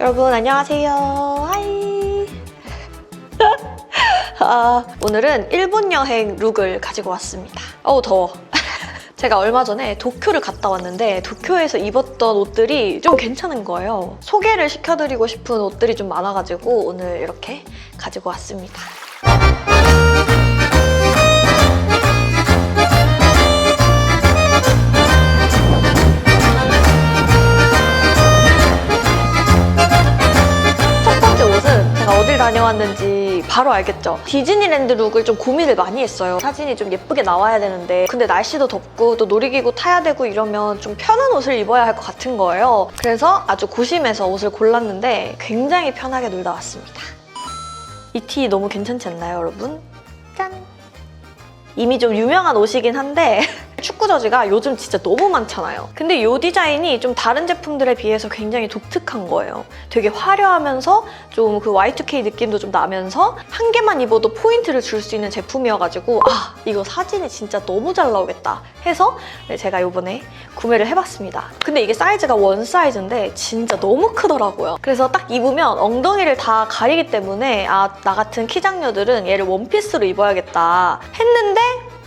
여러분 안녕하세요. 하이. 아, 오늘은 일본 여행 룩을 가지고 왔습니다. 어우 더워. 제가 얼마 전에 도쿄를 갔다 왔는데 도쿄에서 입었던 옷들이 좀 괜찮은 거예요. 소개를 시켜드리고 싶은 옷들이 좀 많아가지고 오늘 이렇게 가지고 왔습니다. 첫 번째 옷은 제가 어딜 다녀왔는지 바로 알겠죠? 디즈니랜드 룩을 좀 고민을 많이 했어요. 사진이 좀 예쁘게 나와야 되는데 근데 날씨도 덥고 또 놀이기구 타야 되고 이러면 좀 편한 옷을 입어야 할 것 같은 거예요. 그래서 아주 고심해서 옷을 골랐는데 굉장히 편하게 놀다 왔습니다. 이 티 너무 괜찮지 않나요, 여러분? 짠! 이미 좀 유명한 옷이긴 한데 축구 저지가 요즘 진짜 너무 많잖아요. 근데 이 디자인이 좀 다른 제품들에 비해서 굉장히 독특한 거예요. 되게 화려하면서 좀 그 Y2K 느낌도 좀 나면서 한 개만 입어도 포인트를 줄 수 있는 제품이어가지고 아 이거 사진이 진짜 너무 잘 나오겠다 해서 네, 제가 이번에 구매를 해봤습니다. 근데 이게 사이즈가 원 사이즈인데 진짜 너무 크더라고요. 그래서 딱 입으면 엉덩이를 다 가리기 때문에 아 나 같은 키 장녀들은 얘를 원피스로 입어야겠다 했는데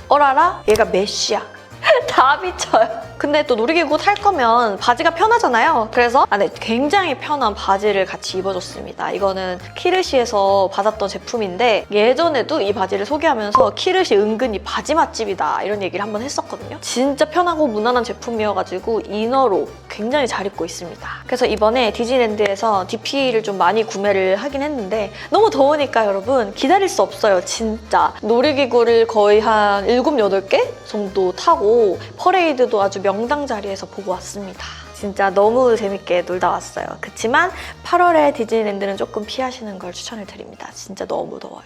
어라라 얘가 메쉬야. 다 미쳐요. 근데 또 놀이기구 탈 거면 바지가 편하잖아요. 그래서 안에 굉장히 편한 바지를 같이 입어줬습니다. 이거는 키르시에서 받았던 제품인데 예전에도 이 바지를 소개하면서 키르시 은근히 바지 맛집이다 이런 얘기를 한번 했었거든요. 진짜 편하고 무난한 제품이어가지고 이너로 굉장히 잘 입고 있습니다. 그래서 이번에 디즈니랜드에서 DP를 좀 많이 구매를 하긴 했는데 너무 더우니까 여러분 기다릴 수 없어요. 진짜. 놀이기구를 거의 한 7, 8개 정도 타고 퍼레이드도 아주 명당 자리에서 보고 왔습니다. 진짜 너무 재밌게 놀다 왔어요. 그치만 8월에 디즈니랜드는 조금 피하시는 걸 추천을 드립니다. 진짜 너무 더워요,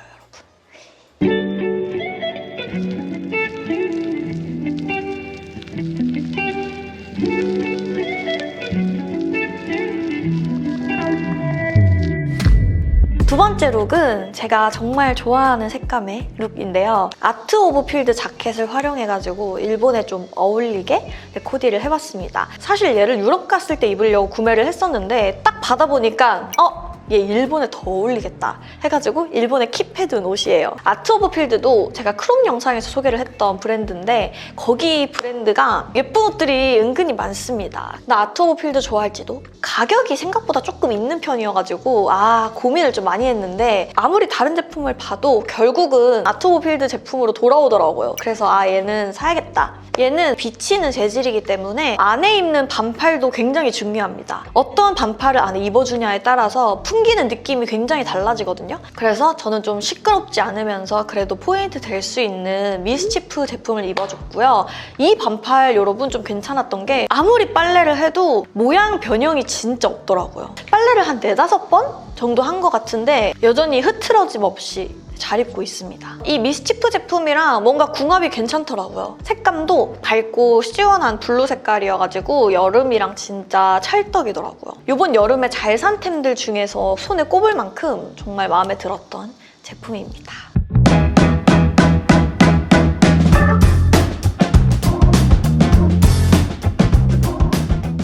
번째 룩은 제가 정말 좋아하는 색감의 룩인데요. 아트 오브 필드 자켓을 활용해가지고 일본에 좀 어울리게 코디를 해봤습니다. 사실 얘를 유럽 갔을 때 입으려고 구매를 했었는데 딱 받아보니까 어? 얘 일본에 더 어울리겠다 해가지고 일본에 킵해둔 옷이에요. 아트 오브 필드도 제가 크롭 영상에서 소개를 했던 브랜드인데 거기 브랜드가 예쁜 옷들이 은근히 많습니다. 나 아트 오브 필드 좋아할지도 가격이 생각보다 조금 있는 편이어가지고 아 고민을 좀 많이 했는데 아무리 다른 제품을 봐도 결국은 아트 오브 필드 제품으로 돌아오더라고요. 그래서 아 얘는 사야겠다. 얘는 비치는 재질이기 때문에 안에 입는 반팔도 굉장히 중요합니다. 어떠한 반팔을 안에 입어주냐에 따라서 풍기는 느낌이 굉장히 달라지거든요. 그래서 저는 좀 시끄럽지 않으면서 그래도 포인트 될 수 있는 미스치프 제품을 입어줬고요. 이 반팔 여러분 좀 괜찮았던 게 아무리 빨래를 해도 모양 변형이 진짜 없더라고요. 빨래를 한 네다섯 번 정도 한 것 같은데 여전히 흐트러짐 없이 잘 입고 있습니다. 이 미스치프 제품이랑 뭔가 궁합이 괜찮더라고요. 색감도 밝고 시원한 블루 색깔이어가지고 여름이랑 진짜 찰떡이더라고요. 이번 여름에 잘 산 템들 중에서 손에 꼽을 만큼 정말 마음에 들었던 제품입니다.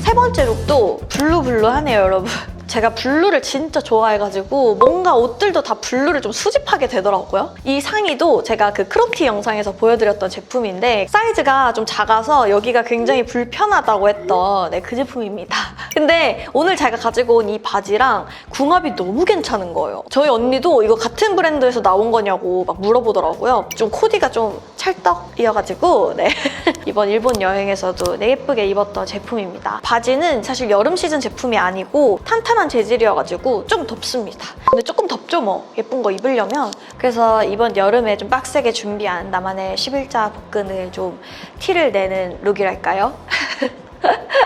세 번째 룩도 블루블루하네요, 여러분. 제가 블루를 진짜 좋아해가지고 뭔가 옷들도 다 블루를 좀 수집하게 되더라고요. 이 상의도 제가 그 크롭티 영상에서 보여드렸던 제품인데 사이즈가 좀 작아서 여기가 굉장히 불편하다고 했던 네, 그 제품입니다. 근데 오늘 제가 가지고 온 이 바지랑 궁합이 너무 괜찮은 거예요. 저희 언니도 이거 같은 브랜드에서 나온 거냐고 막 물어보더라고요. 좀 코디가 좀 찰떡이어가지고 네. 이번 일본 여행에서도 네, 예쁘게 입었던 제품입니다. 바지는 사실 여름 시즌 제품이 아니고 탄탄 한 재질이어가지고 좀 덥습니다. 근데 조금 덥죠 뭐 예쁜 거 입으려면 그래서 이번 여름에 좀 빡세게 준비한 나만의 11자 복근을 좀 티를 내는 룩이랄까요?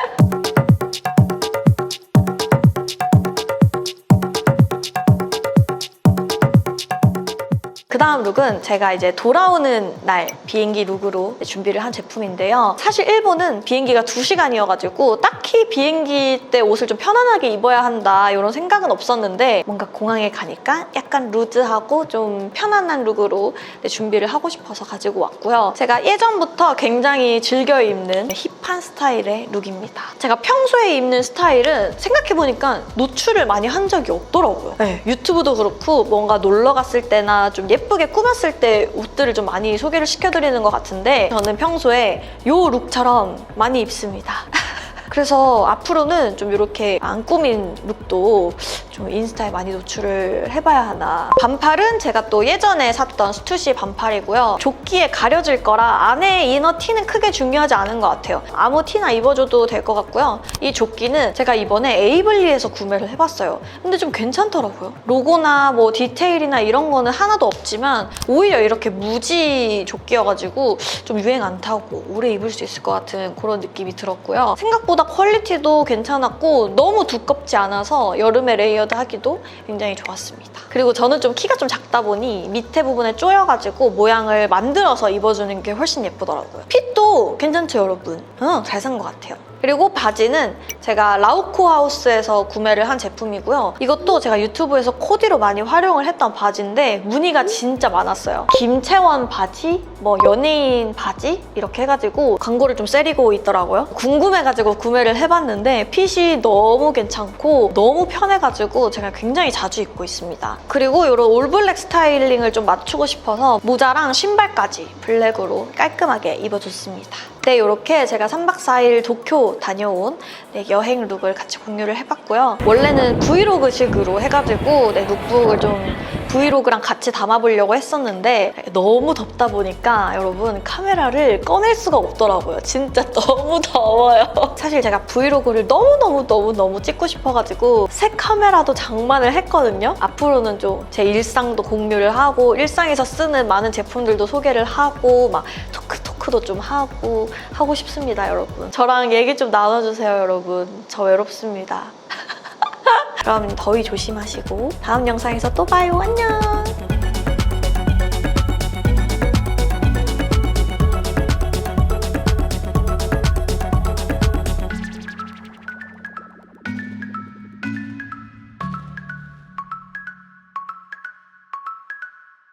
다음 룩은 제가 이제 돌아오는 날 비행기 룩으로 준비를 한 제품인데요. 사실 일본은 비행기가 2시간이어가지고 딱히 비행기 때 옷을 좀 편안하게 입어야 한다 이런 생각은 없었는데 뭔가 공항에 가니까 약간 루즈하고 좀 편안한 룩으로 네, 준비를 하고 싶어서 가지고 왔고요. 제가 예전부터 굉장히 즐겨 입는 힙 한 스타일의 룩입니다. 제가 평소에 입는 스타일은 생각해보니까 노출을 많이 한 적이 없더라고요. 네, 유튜브도 그렇고 뭔가 놀러 갔을 때나 좀 예쁘게 꾸몄을 때 옷들을 좀 많이 소개를 시켜드리는 것 같은데 저는 평소에 이 룩처럼 많이 입습니다. 그래서 앞으로는 좀 이렇게 안 꾸민 룩도 좀 인스타에 많이 노출을 해봐야 하나. 반팔은 제가 또 예전에 샀던 스투시 반팔이고요. 조끼에 가려질 거라 안에 이너 티는 크게 중요하지 않은 것 같아요. 아무 티나 입어줘도 될 것 같고요. 이 조끼는 제가 이번에 에이블리에서 구매를 해봤어요. 근데 좀 괜찮더라고요. 로고나 뭐 디테일이나 이런 거는 하나도 없지만 오히려 이렇게 무지 조끼여가지고 좀 유행 안 타고 오래 입을 수 있을 것 같은 그런 느낌이 들었고요. 생각보다 퀄리티도 괜찮았고 너무 두껍지 않아서 여름에 레이어드 하기도 굉장히 좋았습니다. 그리고 저는 좀 키가 좀 작다 보니 밑에 부분에 조여가지고 모양을 만들어서 입어주는 게 훨씬 예쁘더라고요. 핏도 괜찮죠, 여러분? 응, 잘 산 것 같아요. 그리고 바지는 제가 라우코 하우스에서 구매를 한 제품이고요. 이것도 제가 유튜브에서 코디로 많이 활용을 했던 바지인데 무늬가 진짜 많았어요. 김채원 바지, 뭐 연예인 바지 이렇게 해가지고 광고를 좀 세리고 있더라고요. 궁금해가지고 구매를 해봤는데 핏이 너무 괜찮고 너무 편해가지고 제가 굉장히 자주 입고 있습니다. 그리고 이런 올블랙 스타일링을 좀 맞추고 싶어서 모자랑 신발까지 블랙으로 깔끔하게 입어줬습니다. 네, 이렇게 제가 3박 4일 도쿄 다녀온 네, 여행 룩을 같이 공유를 해봤고요. 원래는 브이로그식으로 해가지고 네, 룩북을 좀 브이로그랑 같이 담아보려고 했었는데 너무 덥다 보니까 여러분 카메라를 꺼낼 수가 없더라고요. 진짜 너무 더워요. 사실 제가 브이로그를 너무너무너무너무 찍고 싶어가지고 새 카메라도 장만을 했거든요. 앞으로는 좀 제 일상도 공유를 하고 일상에서 쓰는 많은 제품들도 소개를 하고 막 토크도 좀 하고 하고 싶습니다, 여러분. 저랑 얘기 좀 나눠주세요, 여러분. 저 외롭습니다. 그럼 더위 조심하시고 다음 영상에서 또 봐요. 안녕.